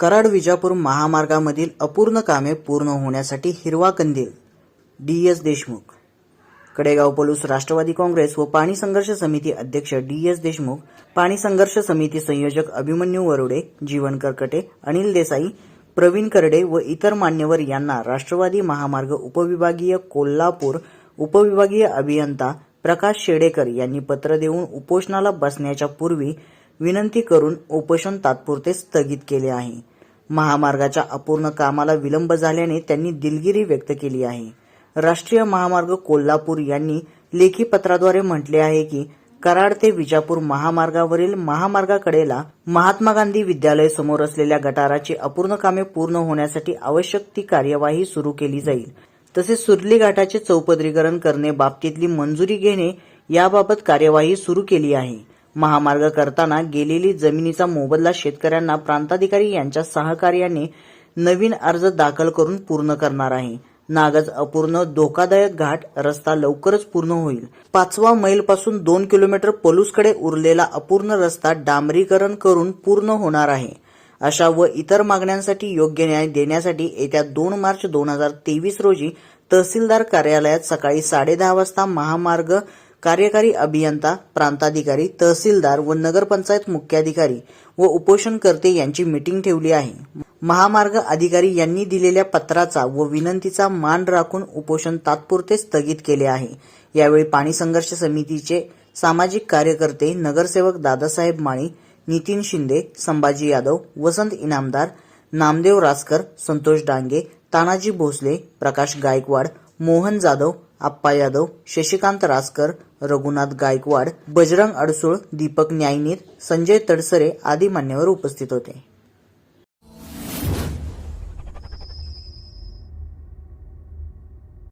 कराड विजापूर महामार्गामधील अपूर्ण कामे पूर्ण होण्यासाठी हिरवा कंदील डी. एस. देशमुख. कडेगाव पलूस राष्ट्रवादी काँग्रेस व पाणी संघर्ष समिती अध्यक्ष डी. एस. देशमुख पाणी संघर्ष समिती संयोजक अभिमन्यू वरुडे जीवन करकटे अनिल देसाई प्रवीण करडे व इतर मान्यवर यांना राष्ट्रवादी महामार्ग उपविभागीय कोल्हापूर उपविभागीय अभियंता प्रकाश शेडेकर यांनी पत्र देऊन उपोषणाला बसण्याच्या पूर्वी विनंती करून उपोषण तात्पुरते स्थगित केले आहे. महामार्गाच्या अपूर्ण कामाला विलंब झाल्याने त्यांनी दिलगिरी व्यक्त केली आहे. राष्ट्रीय महामार्ग कोल्हापूर यांनी लेखी पत्राद्वारे म्हटले आहे की कराड ते विजापूर महामार्गावरील महामार्गाकडेला महात्मा गांधी विद्यालय समोर असलेल्या गटाराची अपूर्ण कामे पूर्ण होण्यासाठी आवश्यक ती कार्यवाही सुरू केली जाईल. तसेच सुरली घाटाचे चौपदरीकरण करणे बाबतीतली मंजुरी घेणे याबाबत कार्यवाही सुरू केली आहे. महामार्ग करताना गेलेली जमिनीचा मोबदला शेतकऱ्यांना प्रांताधिकारी यांच्या सहकार्याने नवीन अर्ज दाखल करून पूर्ण करणार आहे. नागज अपूर्ण धोकादायक घाट रस्ता लवकरच पूर्ण होईल. पाचवा मैलपासून दोन किलोमीटर पलूसकडे उरलेला अपूर्ण रस्ता डांबरीकरण करून पूर्ण होणार आहे. अशा व इतर मागण्यांसाठी योग्य न्याय देण्यासाठी येत्या दोन मार्च दोन हजार तेवीस रोजी तहसीलदार कार्यालयात सकाळी साडेदहा वाजता महामार्ग कार्यकारी अभियंता प्रांताधिकारी तहसीलदार व नगरपंचायत मुख्याधिकारी व उपोषणकर्ते यांची मीटिंग ठेवली आहे. महामार्ग अधिकारी यांनी दिलेल्या पत्राचा व विनंतीचा मान राखून उपोषण तात्पुरते स्थगित केले आहे. यावेळी पाणी संघर्ष समितीचे सामाजिक कार्यकर्ते नगरसेवक दादासाहेब माळी नितीन शिंदे संभाजी यादव वसंत इनामदार नामदेव रासकर संतोष डांगे तानाजी भोसले प्रकाश गायकवाड मोहन जाधव आप्पा यादव शशिकांत रासकर रघुनाथ गायकवाड बजरंग अडसूळ दीपक न्यायनीत संजय तडसरे आदी मान्यवर उपस्थित होते.